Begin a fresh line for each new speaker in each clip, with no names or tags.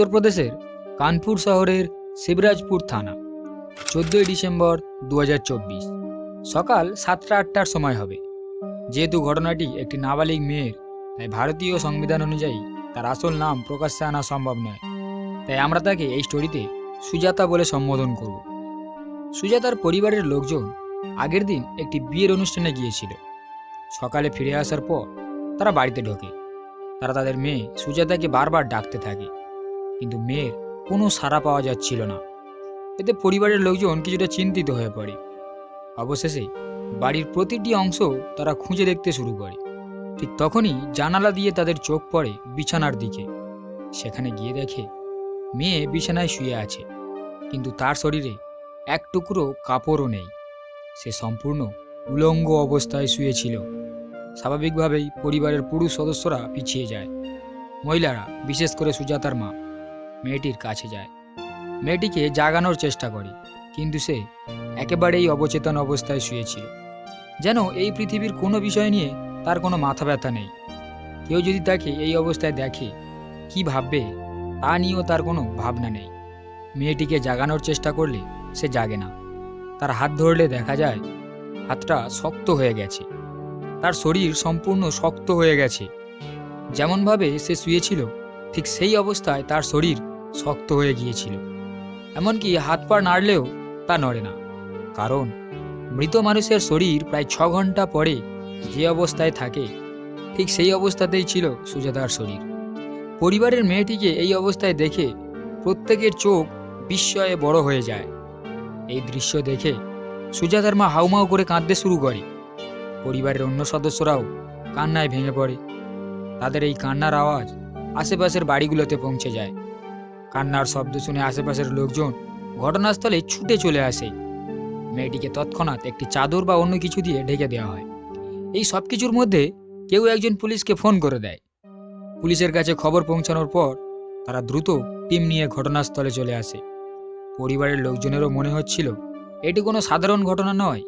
উত্তরপ্রদেশের কানপুর শহরের শিবরাজপুর থানা, চোদ্দোই ডিসেম্বর দু হাজার চব্বিশ। সকাল সাতটা আটটার সময় হবে। যেহেতু ঘটনাটি একটি নাবালিক মেয়ের, তাই ভারতীয় সংবিধান অনুযায়ী তার আসল নাম প্রকাশ্যে আনা সম্ভব নয়। তাই আমরা তাকে এই স্টোরিতে সুজাতা বলে সম্বোধন করব। সুজাতার পরিবারের লোকজন আগের দিন একটি বিয়ের অনুষ্ঠানে গিয়েছিল। সকালে ফিরে আসার পর তারা বাড়িতে ঢোকে। তারা তাদের মেয়ে সুজাতাকে বারবার ডাকতে থাকে। কিন্তু মেয়ের কোনো সাড়া পাওয়া যাচ্ছিল না। এতে পরিবারের লোকজন কিছুটা চিন্তিত হয়ে পড়ে। অবশেষে বাড়ির প্রতিটি অংশ তারা খুঁজে দেখতে শুরু করে। ঠিক তখনই জানালা দিয়ে তাদের চোখ পড়ে বিছানার দিকে। সেখানে গিয়ে দেখে মেয়ে বিছানায় শুয়ে আছে। কিন্তু তার শরীরে এক টুকরো কাপড়ও নেই। সে সম্পূর্ণ উলঙ্গ অবস্থায় শুয়েছিল। স্বাভাবিকভাবেই পরিবারের পুরুষ সদস্যরা পিছিয়ে যায়। মহিলারা, বিশেষ করে সুজাতার মা মেয়েটির কাছে যায়। মেয়েটিকে জাগানোর চেষ্টা করে, কিন্তু সে একেবারেই অবচেতন অবস্থায় শুয়েছিল। যেন এই পৃথিবীর কোনো বিষয় নিয়ে তার কোনো মাথা ব্যথা নেই। কেউ যদি তাকে এই অবস্থায় দেখে, কি ভাববে, তা নিয়েও তার কোনো ভাবনা নেই। মেয়েটিকে জাগানোর চেষ্টা করলে সে জাগে না। তার হাত ধরলে দেখা যায়, হাতটা শক্ত হয়ে গেছে। তার শরীর সম্পূর্ণ শক্ত হয়ে গেছে। যেমনভাবে সে শুয়েছিল, ঠিক সেই অবস্থায় তার শরীর শক্ত হয়ে গিয়েছিল। এমনকি হাত পা নাড়লেও তা নড়ে না। কারণ মৃত মানুষের শরীর প্রায় ছ ঘণ্টা পরে যে অবস্থায় থাকে, ঠিক সেই অবস্থাতেই ছিল সুজাতার শরীর। পরিবারের মেয়েটিকে এই অবস্থায় দেখে প্রত্যেকের চোখ বিস্ময়ে বড় হয়ে যায়। এই দৃশ্য দেখে সুজাতার মা হাউমাউ করে কাঁদতে শুরু করে। পরিবারের অন্য সদস্যরাও কান্নায় ভেঙে পড়ে। তাদের এই কান্নার আওয়াজ আশেপাশের বাড়িগুলোতে পৌঁছে যায়। কান্নার শব্দ শুনে আশেপাশের লোকজন ঘটনাস্থলে ছুটে চলে আসে। মেয়েটিকে তৎক্ষণাৎ একটি চাদর বা অন্য কিছু দিয়ে ঢেকে দেওয়া হয়। এই সব কিছুর মধ্যে কেউ একজন পুলিশকে ফোন করে দেয়। পুলিশের কাছে খবর পৌঁছানোর পর তারা দ্রুত টিম নিয়ে ঘটনাস্থলে চলে আসে। পরিবারের লোকজনেরও মনে হচ্ছিল, এটি কোনো সাধারণ ঘটনা নয়।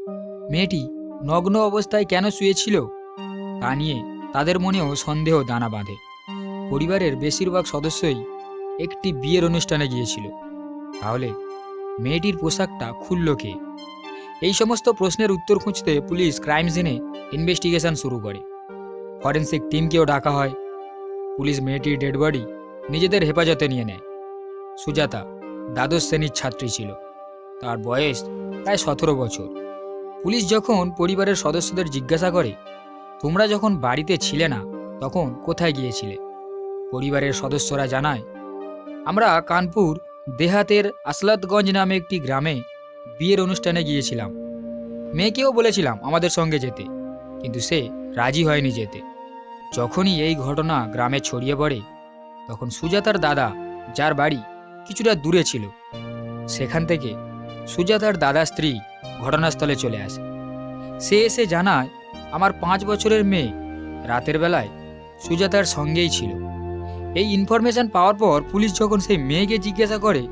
মেয়েটি নগ্ন অবস্থায় কেন শুয়েছিল তা নিয়ে তাদের মনেও সন্দেহ দানা বাঁধে। পরিবারের বেশিরভাগ সদস্যই একটি বিয়ের অনুষ্ঠানে গিয়েছিল। তাহলে মেয়েটির পোশাকটা খুলল কে? এই সমস্ত প্রশ্নের উত্তর খুঁজতে পুলিশ ক্রাইম সিনে ইনভেস্টিগেশন শুরু করে। ফরেন্সিক টিমকেও ডাকা হয়। পুলিশ মেয়েটির ডেড বডি নিজেদের হেফাজতে নিয়ে নেয়। সুজাতা দ্বাদশ শ্রেণির ছাত্রী ছিল। তার বয়স প্রায় সতেরো বছর। পুলিশ যখন পরিবারের সদস্যদের জিজ্ঞাসা করে, তোমরা যখন বাড়িতে ছিলে না, তখন কোথায় গিয়েছিলে? পরিবারের সদস্যরা জানায় আমরা কানপুর দেহাতের আসলাতগঞ্জ নামে একটি গ্রামে বিয়ের অনুষ্ঠানে গিয়েছিলাম। মেয়েকেও বলেছিলাম আমাদের সঙ্গে যেতে, কিন্তু সে রাজি হয়নি যেতে। যখনই এই ঘটনা গ্রামে ছড়িয়ে পড়ে, তখন সুজাতার দাদা, যার বাড়ি কিছুটা দূরে ছিল, সেখান থেকে সুজাতার দাদা স্ত্রী ঘটনাস্থলে চলে আসে। সে এসে জানায়, আমার পাঁচ বছরের মেয়ে রাতের বেলায় সুজাতার সঙ্গেই ছিল। এই ইনফরমেশন পাওয়ার পর পুলিশ যখন সেই মেয়েকে জিজ্ঞাসা করে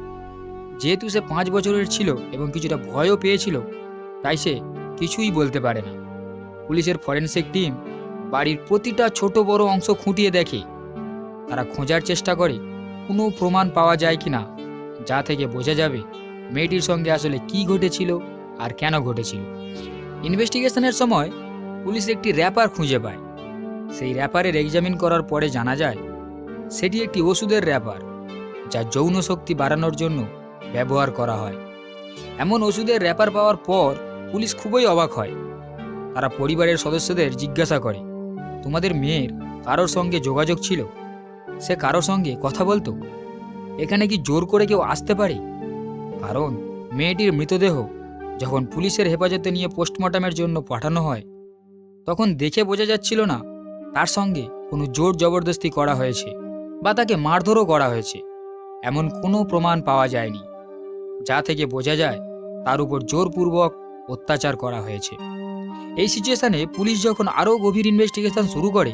যেহেতু সে পাঁচ বছরের ছিল এবং কিছুটা ভয়ও পেয়েছিল, তাই সে কিছুই বলতে পারে না। পুলিশের ফরেন্সিক টিম বাড়ির প্রতিটা ছোট বড় অংশ খুঁটিয়ে দেখে। তারা খোঁজার চেষ্টা করে, কোনো প্রমাণ পাওয়া যায় কি না, যা থেকে বোঝা যাবে মেয়েটির সঙ্গে আসলে কি ঘটেছিল আর কেন ঘটেছিল। ইনভেস্টিগেশনের সময় পুলিশ একটি র্যাপার খুঁজে পায়। সেই র্যাপারের এক্সামিন করার পরে জানা যায় সেটি একটি ওষুধের র্যাপার যা যৌন শক্তি বাড়ানোর জন্য ব্যবহার করা হয়। এমন ওষুধের র্যাপার পাওয়ার পর পুলিশ খুবই অবাক হয়। তারা পরিবারের সদস্যদের জিজ্ঞাসা করে, তোমাদের মেয়ের কারোর সঙ্গে যোগাযোগ ছিল? সে কারোর সঙ্গে কথা বলতো? এখানে কি জোর করে কেউ আসতে পারে? কারণ মেয়েটির মৃতদেহ যখন পুলিশের হেফাজতে নিয়ে পোস্টমর্টমের জন্য পাঠানো হয়, তখন দেখে বোঝা যাচ্ছিল না তার সঙ্গে কোনো জোর জবরদস্তি করা হয়েছে। বা তাকে মারধরও করা হয়েছে। এমন কোনো প্রমাণ পাওয়া যায়নি। যা থেকে বোঝা যায়, তার উপর জোরপূর্বক অত্যাচার করা হয়েছে। এই সিচুয়েশনে পুলিশ যখন আরও গভীর ইনভেস্টিগেশন শুরু করে,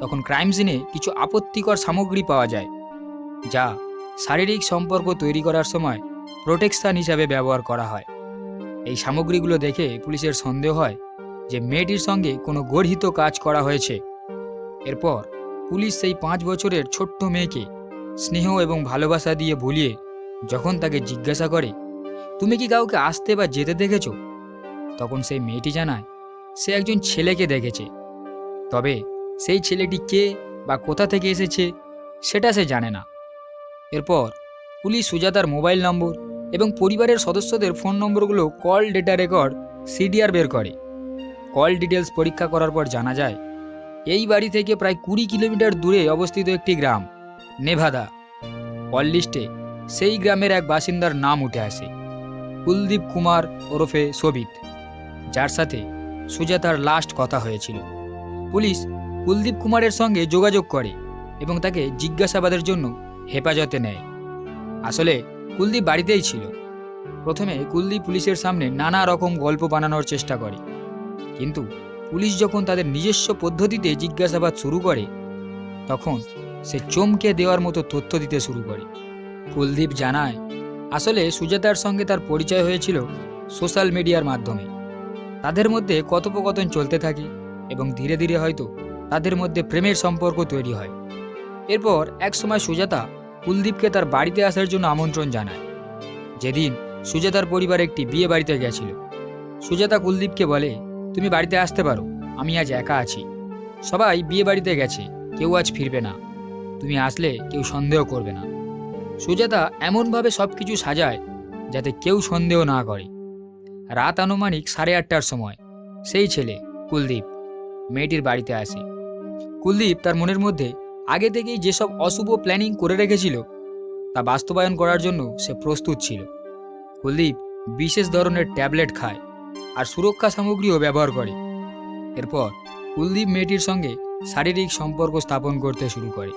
তখন ক্রাইম সিনে কিছু আপত্তিকর সামগ্রী পাওয়া যায়, যা শারীরিক সম্পর্ক তৈরি করার সময় প্রোটেকশন হিসাবে ব্যবহার করা হয়। এই সামগ্রীগুলো দেখে পুলিশের সন্দেহ হয় যে মেয়েটির সঙ্গে কোনো গর্হিত কাজ করা হয়েছে। এরপর পুলিশ সেই পাঁচ বছরের ছোট্ট মেয়েকে স্নেহ এবং ভালোবাসা দিয়ে ভুলিয়ে যখন তাকে জিজ্ঞাসা করে, তুমি কি কাউকে আসতে বা যেতে দেখেছ? তখন সেই মেয়েটি জানায়, সে একজন ছেলেকে দেখেছে। তবে সেই ছেলেটি কে বা কোথা থেকে এসেছে, সেটা সে জানে না। এরপর পুলিশ সুজাতার মোবাইল নম্বর এবং পরিবারের সদস্যদের ফোন নম্বরগুলো কল ডেটা রেকর্ড, সিডিআর বের করে। কল ডিটেলস পরীক্ষা করার পর জানা যায় এই বাড়ি থেকে প্রায় কুড়ি কিলোমিটার দূরে অবস্থিত একটি গ্রাম, নেভাদা। কল সেই গ্রামের এক বাসিন্দার নাম উঠে আসে, কুলদীপ কুমার ওরফে সবিত। যার সাথে সুজাতার লাস্ট কথা হয়েছিল। পুলিশ কুলদীপ কুমারের সঙ্গে যোগাযোগ করে এবং তাকে জিজ্ঞাসাবাদের জন্য হেফাজতে নেয়। আসলে কুলদীপ বাড়িতেই ছিল। প্রথমে কুলদীপ পুলিশের সামনে নানা রকম গল্প বানানোর চেষ্টা করে। কিন্তু পুলিশ যখন তাদের নিজস্ব পদ্ধতিতে জিজ্ঞাসাবাদ শুরু করে, তখন সে চমকে দেওয়ার মতো তথ্য দিতে শুরু করে। কুলদীপ জানায়, আসলে সুজাতার সঙ্গে তার পরিচয় হয়েছিল সোশ্যাল মিডিয়ার মাধ্যমে। তাদের মধ্যে কথোপকথন চলতে থাকে এবং ধীরে ধীরে হয়তো তাদের মধ্যে প্রেমের সম্পর্ক তৈরি হয়। এরপর একসময় সুজাতা কুলদীপকে তার বাড়িতে আসার জন্য আমন্ত্রণ জানায়। যেদিন সুজাতার পরিবার একটি বিয়ে বাড়িতে গেছিল। সুজাতা কুলদীপকে বলে তুমি বাড়িতে আসতে পারো। আমি আজ একা আছি। সবাই বিয়ে বাড়িতে গেছে। কেউ আজ ফিরবে না। তুমি আসলে কেউ সন্দেহ করবে না। সুজাতা এমনভাবে সব কিছু সাজায় যাতে কেউ সন্দেহ না করে। রাত আনুমানিক সাড়ে আটটার সময়। সেই ছেলে, কুলদীপ, মেয়েটির বাড়িতে আসে। কুলদীপ তার মনের মধ্যে আগে থেকেই যেসব অশুভ প্ল্যানিং করে রেখেছিল, তা বাস্তবায়ন করার জন্য সে প্রস্তুত ছিল। কুলদীপ বিশেষ ধরনের ট্যাবলেট খায়। আর সুরক্ষা সামগ্রীও ব্যবহার করে। এরপর কুলদীপ মেয়েটির সঙ্গে শারীরিক সম্পর্ক স্থাপন করতে শুরু করে।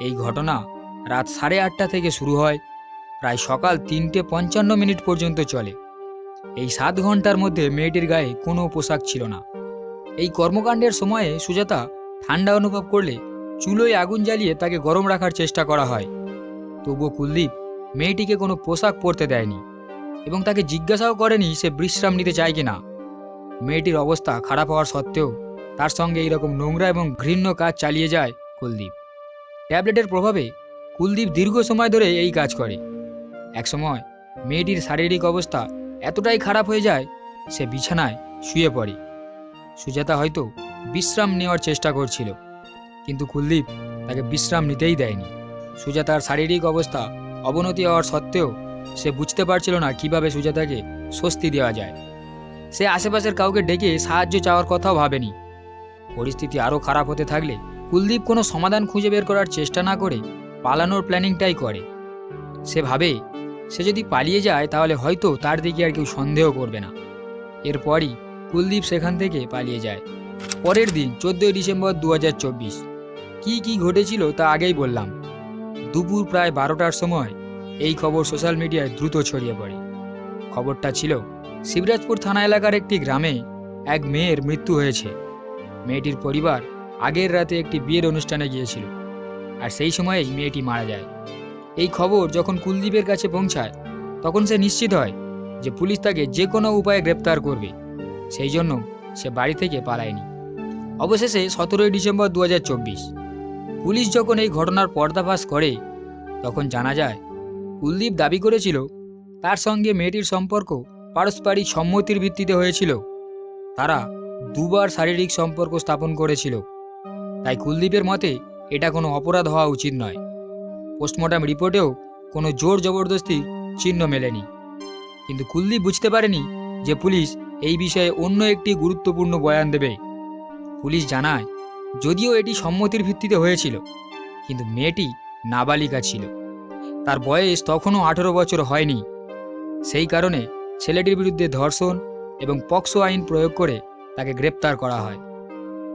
এই ঘটনা রাত সাড়ে আটটা থেকে শুরু হয়, প্রায় সকাল তিনটে পঞ্চান্ন মিনিট পর্যন্ত চলে। এই সাত ঘণ্টার মধ্যে মেয়েটির গায়ে কোনো পোশাক ছিল না। এই কর্মকাণ্ডের সময়ে সুজাতা ঠান্ডা অনুভব করলে চুলোয় আগুন জ্বালিয়ে তাকে গরম রাখার চেষ্টা করা হয়। তবুও কুলদীপ মেয়েটিকে কোনো পোশাক পরতে দেয়নি। এবং তাকে জিজ্ঞাসাও করেনি সে বিশ্রাম নিতে চায় কি না মেয়েটির অবস্থা খারাপ হওয়ার সত্ত্বেও তার সঙ্গে এইরকম নোংরা এবং ঘৃণ্য কাজ চালিয়ে যায় কুলদীপ। ট্যাবলেটের প্রভাবে কুলদীপ দীর্ঘ সময় ধরে এই কাজ করে। একসময় মেয়েটির শারীরিক অবস্থা এতটাই খারাপ হয়ে যায় সে বিছানায় শুয়ে পড়ে। সুজাতা হয়তো বিশ্রাম নেওয়ার চেষ্টা করছিল, কিন্তু কুলদীপ তাকে বিশ্রাম নিতেই দেয়নি। সুজাতার শারীরিক অবস্থা অবনতি হওয়ার সত্ত্বেও সে বুঝতে পারছিল না কীভাবে সুজাতাকে স্বস্তি দেওয়া যায়। সে আশেপাশের কাউকে ডেকে সাহায্য চাওয়ার কথাও ভাবেনি। পরিস্থিতি আরও খারাপ হতে থাকলে কুলদীপ কোনো সমাধান খুঁজে বের করার চেষ্টা না করে পালানোর প্ল্যানিংটাই করে। সে ভাবে, সে যদি পালিয়ে যায় তাহলে হয়তো তার দিকে আর কেউ সন্দেহ করবে না। এরপরই কুলদীপ সেখান থেকে পালিয়ে যায়। পরের দিন চোদ্দোই ডিসেম্বর দু কী কী ঘটেছিল তা আগেই বললাম। দুপুর প্রায় বারোটার সময় এই খবর সোশ্যাল মিডিয়ায় দ্রুত ছড়িয়ে পড়ে। খবরটা ছিল, শিবরাজপুর থানা এলাকার একটি গ্রামে এক মেয়ের মৃত্যু হয়েছে। মেয়েটির পরিবার আগের রাতে একটি বিয়ের অনুষ্ঠানে গিয়েছিল, আর সেই সময়েই মেয়েটি মারা যায়। এই খবর যখন কুলদীপের কাছে পৌঁছায়, তখন সে নিশ্চিত হয় যে পুলিশ তাকে যে কোনো উপায়ে গ্রেপ্তার করবে। সেই জন্য সে বাড়ি থেকে পালায়নি। অবশেষে সতেরোই ডিসেম্বর দু হাজার চব্বিশ, পুলিশ যখন এই ঘটনার পর্দাফাশ করে, তখন জানা যায় কুলদীপ দাবি করেছিল, তার সঙ্গে মেয়েটির সম্পর্ক পারস্পরিক সম্মতির ভিত্তিতে হয়েছিল। তারা দুবার শারীরিক সম্পর্ক স্থাপন করেছিল। তাই কুলদীপের মতে এটা কোনো অপরাধ হওয়া উচিত নয়। পোস্টমর্টম রিপোর্টেও কোনো জোর জবরদস্তির চিহ্ন মেলেনি। কিন্তু কুলদীপ বুঝতে পারেনি যে পুলিশ এই বিষয়ে অন্য একটি গুরুত্বপূর্ণ বয়ান দেবে। পুলিশ জানায়, যদিও এটি সম্মতির ভিত্তিতে হয়েছিল, কিন্তু মেয়েটি নাবালিকা ছিল। তার বয়স তখনও আঠেরো বছর হয়নি। সেই কারণে ছেলেটির বিরুদ্ধে ধর্ষণ এবং পক্সো আইন প্রয়োগ করে তাকে গ্রেপ্তার করা হয়।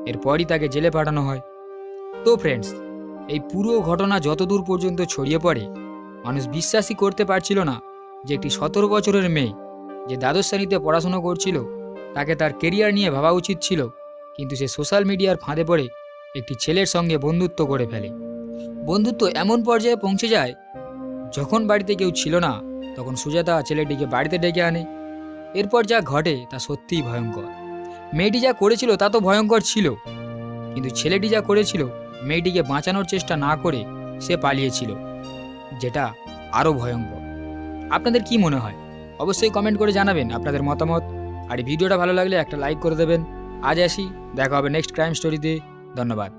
এরপরই তাকে জেলে পাঠানো হয়। তো ফ্রেন্ডস এই পুরো ঘটনা যতদূর পর্যন্ত ছড়িয়ে পড়ে, মানুষ বিশ্বাসই করতে পারছিল না যে একটি সতেরো বছরের মেয়ে যে দ্বাদশ শ্রেণীতে পড়াশুনো করছিল, তাকে তার কেরিয়ার নিয়ে ভাবা উচিত ছিল, কিন্তু সে সোশ্যাল মিডিয়ার ফাঁদে পড়ে একটি ছেলের সঙ্গে বন্ধুত্ব করে ফেলে। বন্ধুত্ব এমন পর্যায়ে পৌঁছে যায় যখন বাড়িতে কেউ ছিল না, তখন সুজাতা ছেলেটিকে বাড়িতে ডেকে আনে। এরপর যা ঘটে তা সত্যিই ভয়ঙ্কর। মেয়েটি যা করেছিল তা তো ভয়ঙ্কর ছিল। কিন্তু ছেলেটি যা করেছিল, মেয়েটিকে বাঁচানোর চেষ্টা না করে সে পালিয়েছিল, যেটা আরও ভয়ঙ্কর। আপনাদের কি মনে হয়? অবশ্যই কমেন্ট করে জানাবেন আপনাদের মতামত। আর ভিডিওটা ভালো লাগলে একটা লাইক করে দেবেন। আজ আসি, দেখা হবে নেক্সট ক্রাইম স্টোরিতে। ধন্যবাদ।